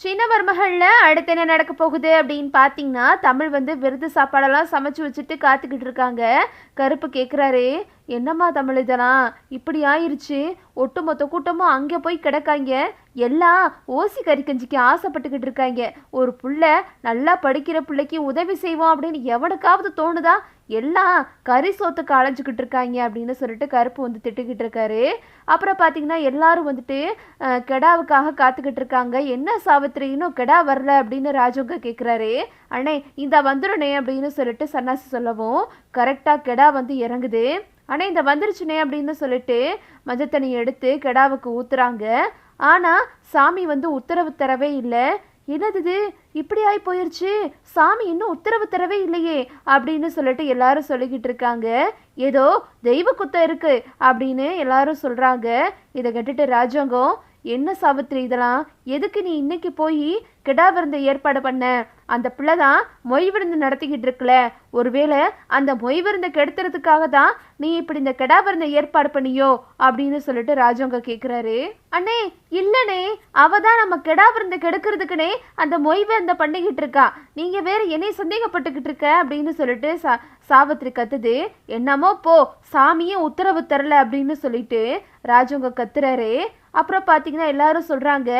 சின்ன மருமகளில் அடுத்து என்ன நடக்க போகுது அப்படின்னு பார்த்தீங்கன்னா தமிழ் வந்து விருது சாப்பாடெல்லாம் சமைச்சு வச்சுட்டு காத்துக்கிட்டு இருக்காங்க. கருப்பு கேட்குறாரு என்னம்மா தமிழ் இதெல்லாம் இப்படி ஆயிருச்சு. ஒட்டுமொத்த கூட்டமும் அங்கே போய் கிடக்காங்க. எல்லாம் ஓசி கறி கஞ்சிக்கு ஆசைப்பட்டுக்கிட்டு இருக்காங்க. ஒரு புள்ள நல்லா படிக்கிற பிள்ளைக்கு உதவி செய்வோம் அப்படின்னு எவனுக்காவது தோணுதா? எல்லாம் கறி சோத்துக்கு அலைஞ்சிக்கிட்டு இருக்காங்க அப்படின்னு சொல்லிட்டு கருப்பு வந்து திட்டுக்கிட்டு இருக்காரு. அப்புறம் பார்த்தீங்கன்னா எல்லாரும் வந்துட்டு கெடாவுக்காக காத்துக்கிட்டு இருக்காங்க. என்ன சாவித்திரி இன்னும் கெடா வரல அப்படின்னு ராஜோங்க கேட்குறாரு அண்ணே இந்த வந்துடுனே அப்படின்னு சொல்லிட்டு சன்னாசி சொல்லவும் கரெக்டாக கெடா வந்து இறங்குது. ஆனால் இந்த வந்துருச்சுனே அப்படின்னு சொல்லிட்டு மஞ்சள் தண்ணி எடுத்து கெடாவுக்கு ஊத்துறாங்க. ஆனால் சாமி வந்து உத்தரவு தரவே இல்லை. என்னது இப்படி ஆகி போயிருச்சு. சாமி இன்னும் உத்தரவு தரவே இல்லையே அப்படின்னு சொல்லிட்டு எல்லாரும் சொல்லிக்கிட்டு இருக்காங்க. ஏதோ தெய்வ குத்தம் இருக்கு அப்படின்னு எல்லாரும் சொல்கிறாங்க இதை கேட்டுட்டு ராஜாங்கம் என்ன சாவித்திரி இதெல்லாம்? எதுக்கு நீ இன்னைக்கு போய் கிடா விருந்த ஏற்பாடு பண்ண? அந்த பிள்ளை தான் மொய் விருந்து நடத்திக்கிட்டு இருக்குல்ல. ஒருவேளை அந்த மொய் விருந்தை கெடுத்துறதுக்காக தான் நீ இப்படி இந்த கெடா விருந்தை ஏற்பாடு பண்ணியோ அப்படின்னு சொல்லிட்டு ராஜவங்க கேட்குறாரு அண்ணே இல்லைண்ணே அவ தான் நம்ம கெடா விருந்தை கெடுக்கிறதுக்குனே அந்த மொய் விருந்தை பண்ணிக்கிட்டு இருக்கா. நீங்கள் வேற என்னை சந்தேகப்பட்டுக்கிட்டு இருக்க அப்படின்னு சொல்லிட்டு சா சாவித்திரி கத்துது. என்னமோ போ சாமியே உத்தரவு தரல அப்படின்னு சொல்லிட்டு ராஜவங்க கத்துறாரு. அப்புறம் பார்த்தீங்கன்னா எல்லாரும் சொல்கிறாங்க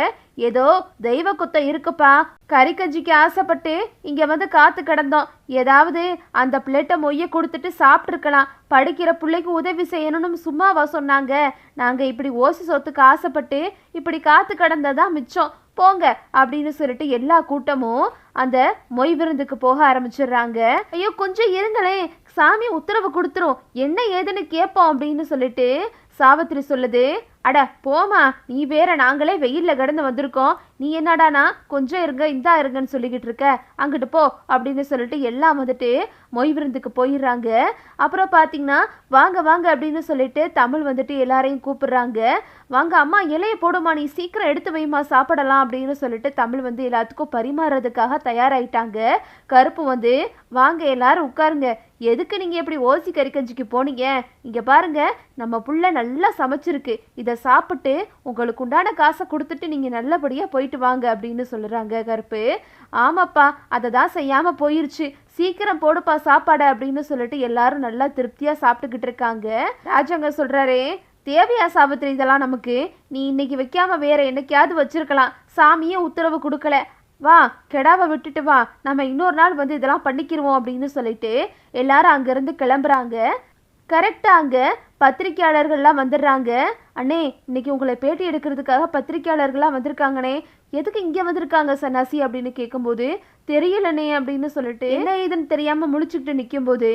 ஏதோ தெய்வ குத்தம் இருக்குப்பா. கறிக்கஞ்சிக்கு ஆசைப்பட்டு இங்க வந்து காத்து கிடந்தோம். ஏதாவது அந்த பிளேட்டை மொய்ய கொடுத்துட்டு சாப்பிட்ருக்கலாம் படிக்கிற பிள்ளைக்கு உதவி செய்யணும்னு சும்மாவா சொன்னாங்க. நாங்க இப்படி ஓசி சொத்துக்கு ஆசைப்பட்டு இப்படி காத்து கிடந்ததா மிச்சம். போங்க அப்படின்னு சொல்லிட்டு எல்லா கூட்டமும் அந்த மொய் விருந்துக்கு போக ஆரம்பிச்சிடுறாங்க. ஐயோ கொஞ்சம் இருங்களேன் சாமி உத்தரவு கொடுத்துரும். என்ன ஏதுன்னு கேட்போம் அப்படின்னு சொல்லிட்டு சாவித்திரி சொல்லுது. அட போமா நீ வேற நாங்களே வெயிலில் கிடந்து வந்திருக்கோம். நீ என்னடானா கொஞ்சம் இருங்க இந்தா இருங்கன்னு சொல்லிக்கிட்டு இருக்க. அங்கிட்டு போ அப்படின்னு சொல்லிட்டு எல்லாம் வந்துட்டு மொய் விருந்துக்கு போயிடுறாங்க. அப்புறம் பார்த்தீங்கன்னா வாங்க வாங்க அப்படின்னு சொல்லிட்டு தமிழ் வந்துட்டு எல்லாரையும் கூப்பிடுறாங்க. வாங்க அம்மா இலையை போடுமா நீ சீக்கிரம் எடுத்து வைமா சாப்பிடலாம் அப்படின்னு சொல்லிட்டு தமிழ் வந்து எல்லாத்துக்கும் பரிமாறுறதுக்காக தயாராயிட்டாங்க. கருப்பு வந்து வாங்க எல்லாரும் உட்காருங்க. எதுக்கு நீங்கள் இப்படி ஓசி கறிக்கஞ்சிக்கு போனீங்க? இங்கே பாருங்க நம்ம புள்ள நல்லா சமைச்சிருக்கு. இதை சாப்பிட்டு உங்களுக்கு உண்டான காசை கொடுத்துட்டு நீங்கள் நல்லபடியாக போயிட்டு வாங்க அப்படின்னு சொல்லுறாங்க கருப்பு. ஆமாப்பா அதை தான் செய்யாமல் போயிருச்சு. சீக்கிரம் போடுப்பா சாப்பாடு அப்படின்னு சொல்லிட்டு எல்லாரும் நல்லா திருப்தியாக சாப்பிட்டுக்கிட்டு இருக்காங்க. ராஜாங்க சொல்கிறாரே தேவையா சாவித்திரி இதெல்லாம் நமக்கு? நீ இன்னைக்கு வைக்காம வேற என்னைக்காவது வச்சிருக்கலாம். சாமியே உத்தரவு கொடுக்கல. வா கெடாவை விட்டுட்டு வா. நம்ம இன்னொரு நாள் வந்து இதெல்லாம் பண்ணிக்கிருவோம் அப்படின்னு சொல்லிட்டு எல்லாரும் அங்கேருந்து கிளம்புறாங்க. கரெக்டாக அங்கே பத்திரிக்கையாளர்கள்லாம் வந்துடுறாங்க. அண்ணே இன்னைக்கு உங்களை பேட்டி எடுக்கிறதுக்காக பத்திரிக்கையாளர்கள்லாம் வந்திருக்காங்கண்ணே. எதுக்கு இங்கே வந்திருக்காங்க சன்னாசி அப்படின்னு கேட்கும்போது தெரியலண்ணே அப்படின்னு சொல்லிட்டு என்ன ஏதுன்னு தெரியாமல் முழிச்சுக்கிட்டு நிற்கும்போது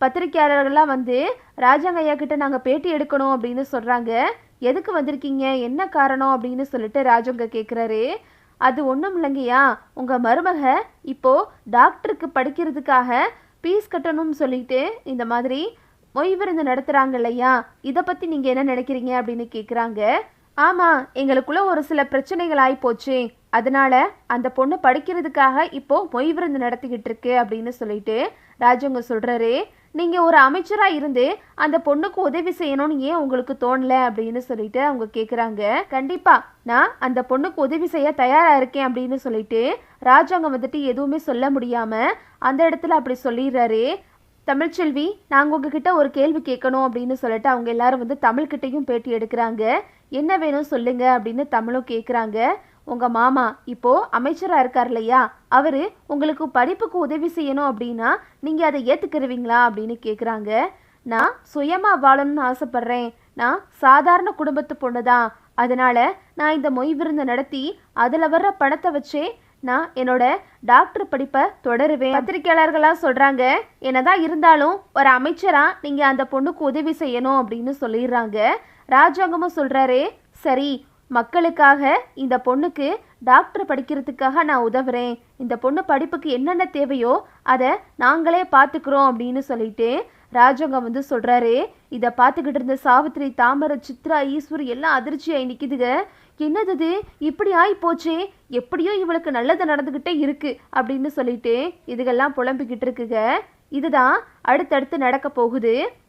பத்திரிக்கையாளர்கள்லாம் வந்து ராஜாங்க ஐயா கிட்ட நாங்கள் பேட்டி எடுக்கணும் அப்படின்னு சொல்கிறாங்க எதுக்கு வந்திருக்கீங்க? என்ன காரணம்? அப்படின்னு சொல்லிட்டு ராஜங்க கேட்குறாரு அது ஒன்றும் இல்லைங்கய்யா. உங்கள் மருமக இப்போ டாக்டருக்கு படிக்கிறதுக்காக ஃபீஸ் கட்டணும்னு சொல்லிட்டு இந்த மாதிரி மொய் விருந்து நடத்துகிறாங்க இல்லையா? இதை பற்றி நீங்கள் என்ன நினைக்கிறீங்க அப்படின்னு கேட்குறாங்க ஆமாம் எங்களுக்குள்ள ஒரு சில பிரச்சனைகள் ஆகிப்போச்சு அதனால அந்த பொண்ணு படிக்கிறதுக்காக இப்போ மொய் விருந்து நடத்திக்கிட்டு இருக்கு அப்படின்னு சொல்லிட்டு ராஜவங்க சொல்கிறாரு நீங்கள் ஒரு அமைச்சராக இருந்து அந்த பொண்ணுக்கு உதவி செய்யணும்னு ஏன் உங்களுக்கு தோணல அப்படின்னு சொல்லிட்டு அவங்க கேட்குறாங்க கண்டிப்பாக நான் அந்த பொண்ணுக்கு உதவி செய்ய தயாராக இருக்கேன் அப்படின்னு சொல்லிட்டு ராஜாங்கம் வந்துட்டு எதுவுமே சொல்ல முடியாமல் அந்த இடத்துல அப்படி சொல்லிடுறாரு. தமிழ்ச்செல்வி நாங்கள் உங்ககிட்ட ஒரு கேள்வி கேட்கணும் அப்படின்னு சொல்லிட்டு அவங்க எல்லாரும் வந்து தமிழ்கிட்டையும் பேட்டி எடுக்கிறாங்க. என்ன வேணும் சொல்லுங்க அப்படின்னு தமிழும் கேட்குறாங்க உங்கள் மாமா இப்போது அமைச்சராக இருக்கார் இல்லையா அவர் உங்களுக்கு படிப்புக்கு உதவி செய்யணும் அப்படின்னா நீங்கள் அதை ஏற்றுக்கிருவீங்களா அப்படின்னு கேட்குறாங்க நான் சுயமாக வாழணும்னு ஆசைப்பட்றேன். நான் சாதாரண குடும்பத்து பொண்ணு தான் அதனால் நான் இந்த மொய் விருந்து நடத்தி அதில் வர்ற பணத்தை வச்சே நான் என்னோட டாக்டர் படிப்பை தொடருவேன். பத்திரிக்கையாளர்களாக சொல்கிறாங்க என்னதான் இருந்தாலும் ஒரு அமைச்சராக நீங்கள் அந்த பொண்ணுக்கு உதவி செய்யணும் அப்படின்னு சொல்லிடுறாங்க. ராஜாங்கமும் சொல்கிறாரு சரி மக்களுக்காக இந்த பொண்ணுக்கு டாக்டர் படிக்கிறதுக்காக நான் உதவுறேன். இந்த பொண்ணு படிப்புக்கு என்னென்ன தேவையோ அதை நாங்களே பார்த்துக்குறோம் அப்படின்னு சொல்லிட்டு ராஜங்க வந்து சொல்கிறாரு இதை பார்த்துக்கிட்டு இருந்த சாவித்திரி தாமரை சித்ரா ஈஸ்வர் எல்லாம் அதிர்ச்சியாகி நிற்கிதுங்க என்னது இது? இப்படி ஆகி போச்சே எப்படியோ இவளுக்கு நல்லது நடந்துக்கிட்டே இருக்கு அப்படின்னு சொல்லிட்டு இதுகெல்லாம் புலம்பிக்கிட்டு இருக்குங்க. இதுதான் அடுத்தடுத்து நடக்க போகுது.